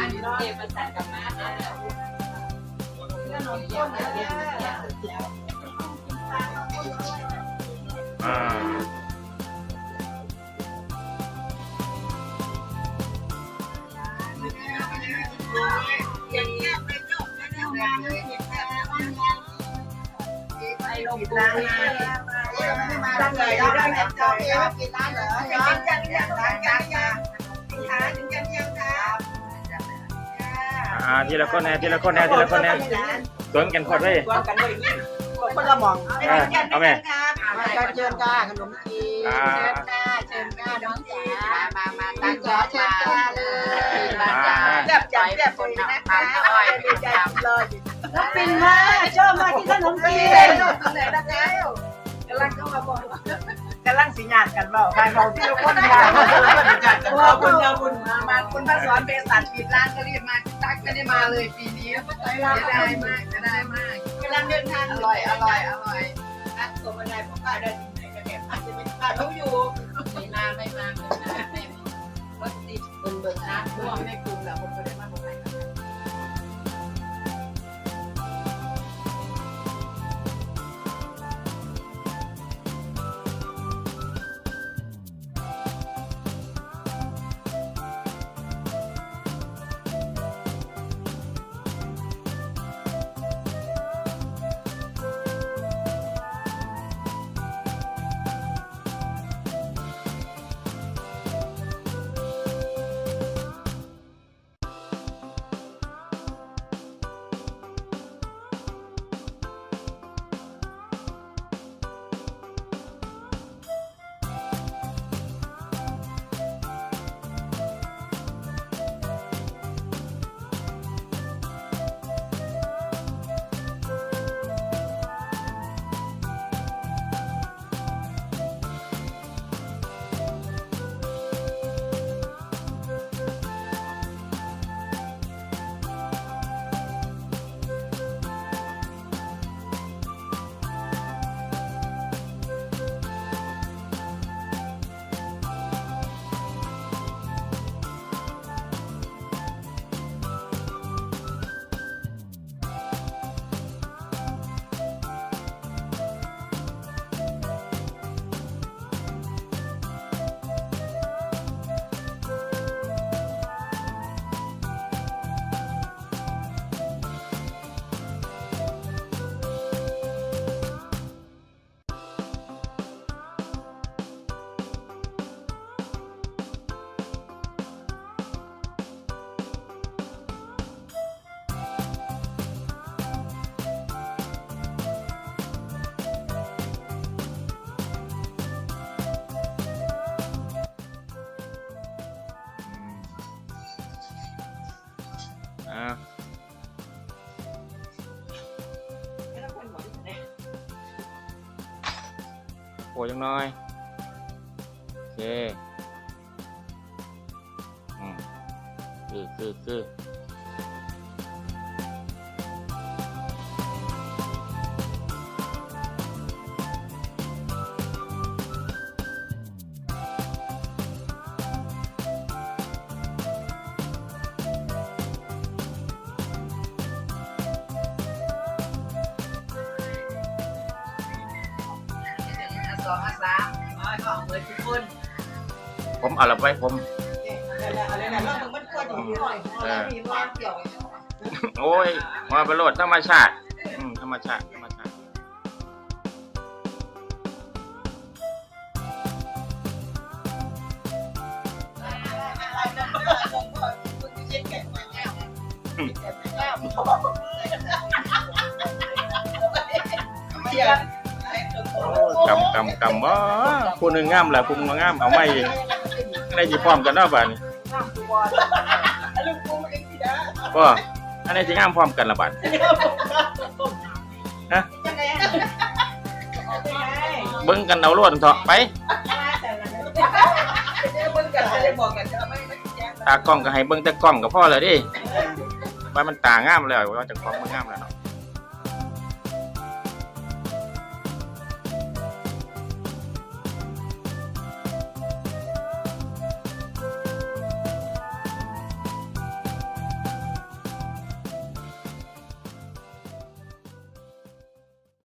อันนี้เก็บมาใส่กับมาขนมต้นอะไรเนี่ยอ่าใส่ลงร้านมาร้านเลยร้านไหนจองเองกินร้านเหรอกินกันยังร้านกันยัง อ่าทีละคนแน่ทีละคนแน่ทีละคนแน่สวนกันขอดไว้วางกันเลยคนละมองอ่าเอาแม่การเชิญจ้าขนมจีนอ่าเชิญจ้าเชิญจ้าน้องจ๋ามามาตั้งจ๋าเชิญจ้าเลยมาจ้าแซ่บจังแซ่บคนนะคะดีใจเลยน้องปิ่นมาชอบมาที่ขนมจีนเลยเลยนะคะกำลังเข้ามาบอก กำลังสิญาติกันเปล่าใครเขาที่ทุกคนมาว่าคุณยาบุญมามาคุณพระสอนเบสันปิดร้านก็รีบมาตักไม่ได้มาเลยปีนี้จะได้มากจะได้มากกำลังเดินทางอร่อยอร่อยอร่อยนัดตัวบันไดผมป้าเดินไหนกันเนี่ยอาจจะเป็นป้ารู้อยู่ไม่มาไม่มาไม่มาไม่รถติดเบิ่งเบิ่งนะพวกในกลุ่มแล้ว อ่าโอ้ยังน้อยโอเคอืมคือคือคือ ผมเอาละไว้ผมโอ้ยมาประโลดธรรมชาติอืมธรรมชาติธรรมชาติโอ้กำ กำกำว่าผู้หนึ่งงามแหละผู้หนึ่งามเอาไม่ได้จีพร้อมกันเนาะบ้านนี้ก็อันนี้จีงามพร้อมกันละบ้านนะเบิ่งกันเอาล้วนเถอะไปตากล้องก็ให้เบิ่งแต่กล้องก็พอเลยดิว่ามันตางามแล้วว่าจะกล้องมันงามแล้วเนาะ